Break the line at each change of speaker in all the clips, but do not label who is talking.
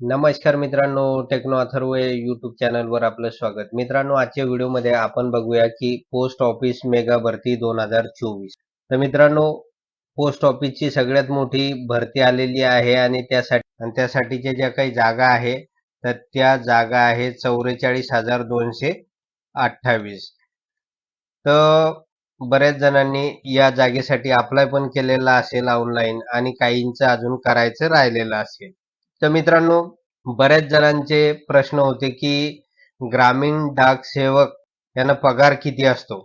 नमस्कार मित्रांनो टेक्नो अथर्व या युट्यूब चॅनलवर आपलं स्वागत. मित्रांनो आजच्या व्हिडिओमध्ये आपण बघूया की पोस्ट ऑफिस मेगा भरती दोन हजार चोवीस. तर मित्रांनो पोस्ट ऑफिसची सगळ्यात मोठी भरती आलेली आहे आणि त्यासाठी आणि त्यासाठीच्या ज्या काही जागा आहे तर त्या जागा आहे चौवेचाळीस हजार दोनशे अठ्ठावीस. तर बऱ्याच जणांनी या जागेसाठी अप्लाय पण केलेला असेल ऑनलाईन आणि काहींचं अजून करायचं राहिलेलं असेल. तर मित्रांनो बऱ्याच जणांचे प्रश्न होते की ग्रामीण डाक सेवक यांना पगार किती असतो?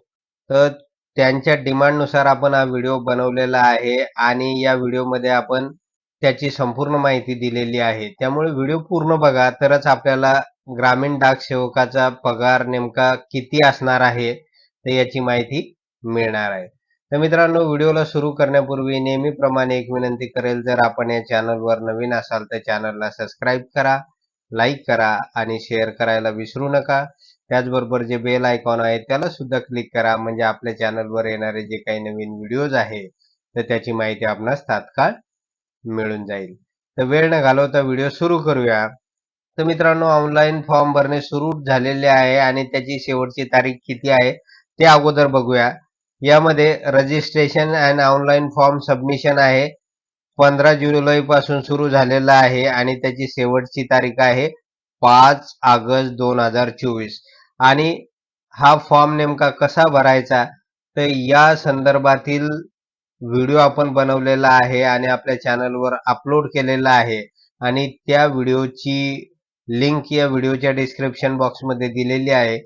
तर त्यांच्या डिमांडनुसार आपण हा व्हिडिओ बनवलेला आहे आणि या व्हिडिओमध्ये आपण त्याची संपूर्ण माहिती दिलेली आहे. त्यामुळे व्हिडिओ पूर्ण बघा तरच आपल्याला ग्रामीण डाक सेवकाचा पगार नेमका किती असणार आहे तर याची माहिती मिळणार आहे. तर मित्रांनो व्हिडिओला सुरू करण्यापूर्वी नेहमीप्रमाणे एक विनंती करेल जर आपण या चॅनलवर नवीन असाल तर चॅनलला सबस्क्राईब करा लाईक करा आणि शेअर करायला विसरू नका. त्याचबरोबर जे बेल आयकॉन आहे त्याला सुद्धा क्लिक करा म्हणजे आपल्या चॅनलवर येणारे जे काही नवीन व्हिडिओज आहे तर त्याची माहिती आपणास तात्काळ मिळून जाईल. तर वेळ न घालवता व्हिडिओ सुरू करूया. तर मित्रांनो ऑनलाईन फॉर्म भरणे सुरू झालेले आहे आणि त्याची शेवटची तारीख किती आहे ते अगोदर बघूया. यामध्ये registration and online form submission आहे. पंधरा जुलैपासून सुरू झालेला आहे आणि त्याची शेवटची तारीख आहे पाच ऑगस्ट दोन हजार चोवीस. आणि हा फॉर्म नेमका कसा भरायचा? तर या संदर्भातील व्हिडिओ आपण बनवलेला आहे आणि आपल्या चॅनलवर अपलोड केलेला आहे. आणि त्या व्हिडिओची लिंक या व्हिडिओच्या डिस्क्रिप्शन बॉक्समध्ये दिलेली आहे.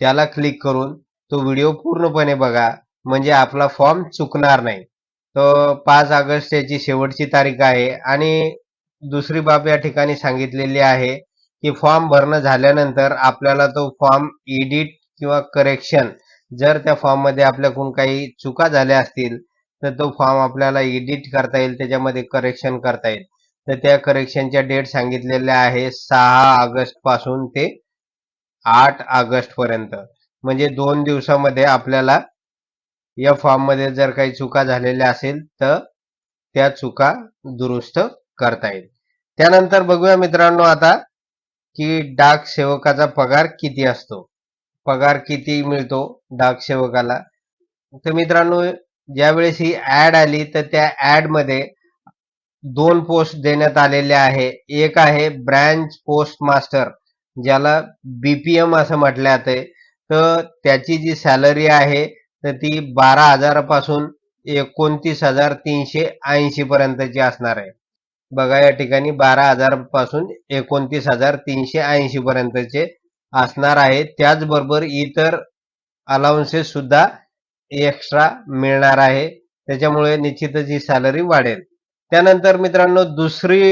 त्याला क्लिक करून तो व्हिडिओ पूर्णपणे बघा. म्हणजे आपला फॉर्म चुकणार नाही. तर पाच ऑगस्ट याची शेवटची तारीख आहे आणि दुसरी बाब या ठिकाणी सांगितलेली आहे की फॉर्म भरणं झाल्यानंतर आपल्याला तो फॉर्म एडिट किंवा करेक्शन जर त्या फॉर्ममध्ये आपल्याकडून काही चुका झाल्या असतील तर तो फॉर्म आपल्याला एडिट करता येईल त्याच्यामध्ये करेक्शन करता येईल. तर त्या करेक्शनच्या डेट सांगितलेल्या आहे सहा ऑगस्टपासून ते आठ ऑगस्ट पर्यंत. म्हणजे दोन दिवसामध्ये आपल्याला या फॉर्ममध्ये जर काही चुका झालेल्या असेल तर त्या चुका दुरुस्त करता येईल. त्यानंतर बघूया मित्रांनो आता की डाक सेवकाचा पगार किती असतो? पगार किती मिळतो डाक सेवकाला? तर मित्रांनो ज्यावेळेस ही ऍड आली तर त्या ऍडमध्ये दोन पोस्ट देण्यात आलेले आहे. एक आहे ब्रँच पोस्ट मास्टर ज्याला बीपीएम असं म्हटलं जाते तर त्याची जी सॅलरी आहे तर ती बारा हजारापासून एकोणतीस हजार तीनशे ऐंशी पर्यंतची असणार आहे. बघा या ठिकाणी बारा हजारपासून एकोणतीस हजार तीनशे ऐंशी पर्यंतचे असणार आहे. त्याचबरोबर इतर अलाउन्सेस सुद्धा एक्स्ट्रा मिळणार आहे. त्याच्यामुळे निश्चितच ही सॅलरी वाढेल. त्यानंतर मित्रांनो दुसरी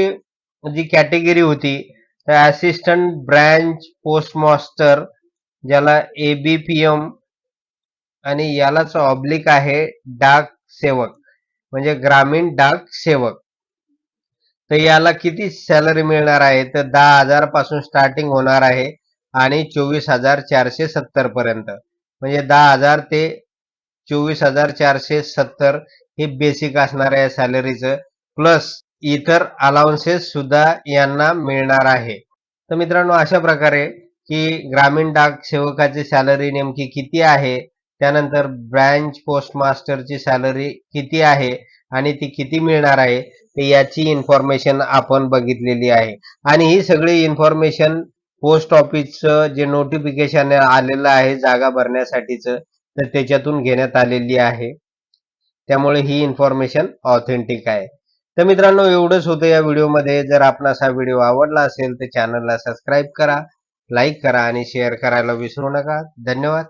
जी कॅटेगरी होती तर असिस्टंट ब्रँच पोस्ट मास्टर ज्याला एबीपीएम आणि यालाच ऑब्लिक आहे डाक सेवक. म्हणजे ग्रामीण डाक सेवक. तर याला किती सॅलरी मिळणार आहे? तर दहा हजारपासून स्टार्टिंग होणार आहे आणि चोवीस हजार चारशे सत्तर पर्यंत. म्हणजे दहा हजार ते चोवीस हजार चारशे सत्तर हे बेसिक असणार आहे सॅलरीचं प्लस इतर अलाउन्सेस सुद्धा यांना मिळणार आहे. तर मित्रांनो अशा प्रकारे की ग्रामीण डाक सेवकाची सॅलरी नेमकी किती आहे? त्यानंतर ब्रँच पोस्टमास्टरची सॅलरी किती आहे आणि ती किती मिळणार आहे ते याची इन्फॉर्मेशन आपण बघितलेली आहे. आणि ही सगळी इन्फॉर्मेशन पोस्ट ऑफिसचं जे नोटिफिकेशन आलेलं आहे जागा भरण्यासाठीचं तर त्याच्यातून घेण्यात आलेली आहे. त्यामुळे ही इन्फॉर्मेशन ऑथेंटिक आहे. तर मित्रांनो एवढंच होतं या व्हिडिओमध्ये. जर आपणास हा व्हिडिओ आवडला असेल तर चॅनलला सबस्क्राईब करा लाईक करा आणि शेअर करायला विसरू नका. धन्यवाद.